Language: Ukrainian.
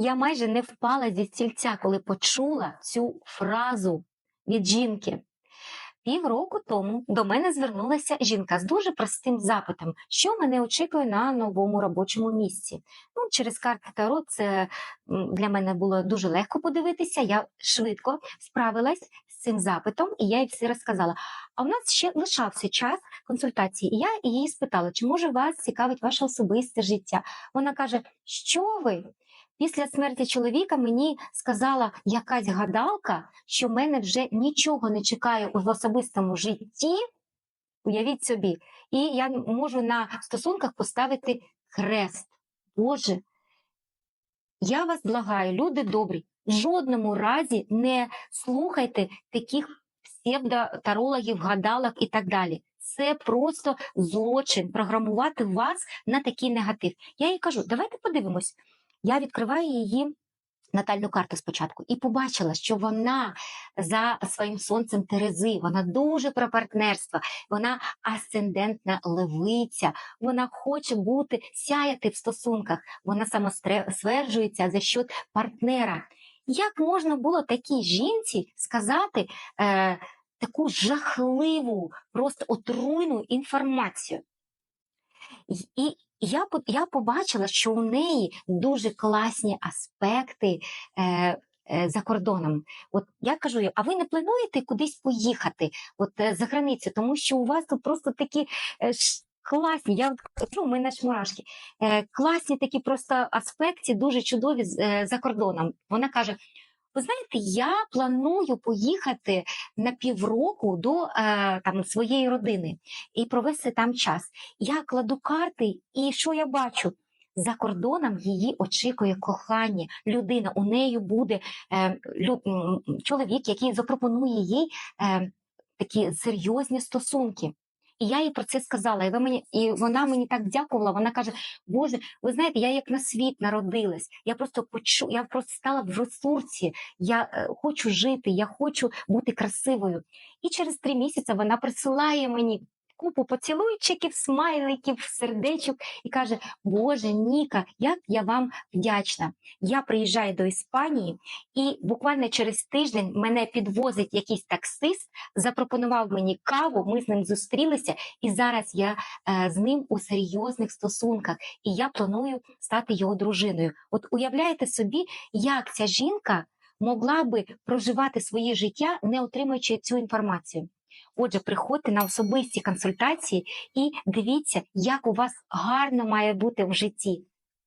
Я майже не впала зі стільця, коли почула цю фразу від жінки. Півроку тому до мене звернулася жінка з дуже простим запитом, що мене очікує на новому робочому місці. Ну, через карти Таро це для мене було дуже легко подивитися. Я швидко справилась з цим запитом, і я їй все розказала. А в нас ще лишався час консультації, і я її спитала, чи може вас цікавить ваше особисте життя. Вона каже: Що ви? Після смерті чоловіка мені сказала якась гадалка, що мене вже нічого не чекає в особистому житті. Уявіть собі, і я можу на стосунках поставити хрест. Боже, я вас благаю, люди добрі, в жодному разі не слухайте таких псевдотарологів, гадалок і так далі. Це просто злочин програмувати вас на такий негатив. Я їй кажу, давайте подивимось. Я відкриваю її натальну карту спочатку і побачила, що вона за своїм сонцем Терези, вона дуже про партнерство, вона асцендентна левиця, вона хоче бути сяяти в стосунках, вона самостверджується за счет партнера. Як можна було такій жінці сказати е, таку жахливу, просто отруйну інформацію? І- я, я побачила, що у неї дуже класні аспекти е, е, за кордоном. От я кажу, а ви не плануєте кудись поїхати от, е, за границю, тому що у вас тут просто такі е, класні, я от, ну, мене ж мурашки, класні такі просто аспекти, дуже чудові з- за кордоном. Вона каже: ви знаєте, я планую поїхати на півроку до е, там, своєї родини і провести там час. Я кладу карти, і що я бачу? За кордоном її очікує кохання, людина. У неї буде е, лю, чоловік, який запропонує їй е, такі серйозні стосунки. І я їй про це сказала, і, ви мені, і вона мені так дякувала. Вона каже: Боже, ви знаєте, я як на світ народилась. Я просто почу, я просто стала в ресурсі. Я е, хочу жити, я хочу бути красивою. І через три місяці вона присилає мені купу поцілуйчиків, смайликів, сердечок і каже: Боже, Ніка, як я вам вдячна. Я приїжджаю до Іспанії, і буквально через тиждень мене підвозить якийсь таксист, запропонував мені каву. Ми з ним зустрілися, і зараз я е, з ним у серйозних стосунках, і я планую стати його дружиною. От уявляєте собі, як ця жінка могла би проживати своє життя, не отримуючи цю інформацію. Отже, приходьте на особисті консультації і дивіться, як у вас гарно має бути в житті.